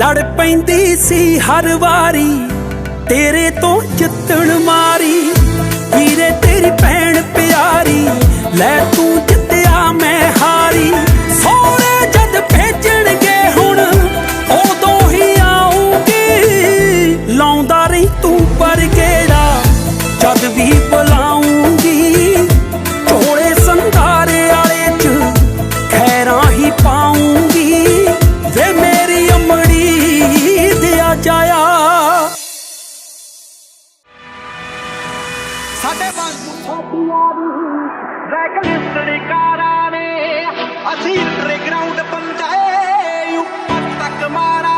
ਲੜ ਪੈਂਦੀ ਸੀ ਹਰ ਵਾਰੀ। ਤੇਰੇ ਤੋਂ ਜਿੱਤਣ ਮਾਰੀ ਬਚਾਇਆ ਸਾਡੇ ਵਾਂਗੂ ਸਾਡੀਆਂ ਵੀ ਬੈਕਲਿਸਟ ਕਾਰਾਂ ਨੇ ਅਸੀਂ ਅੰਡਰਗਰਾਉਂਡ ਬੰਦੇ ਉੱਪਰ ਤੱਕ ਮਾਰ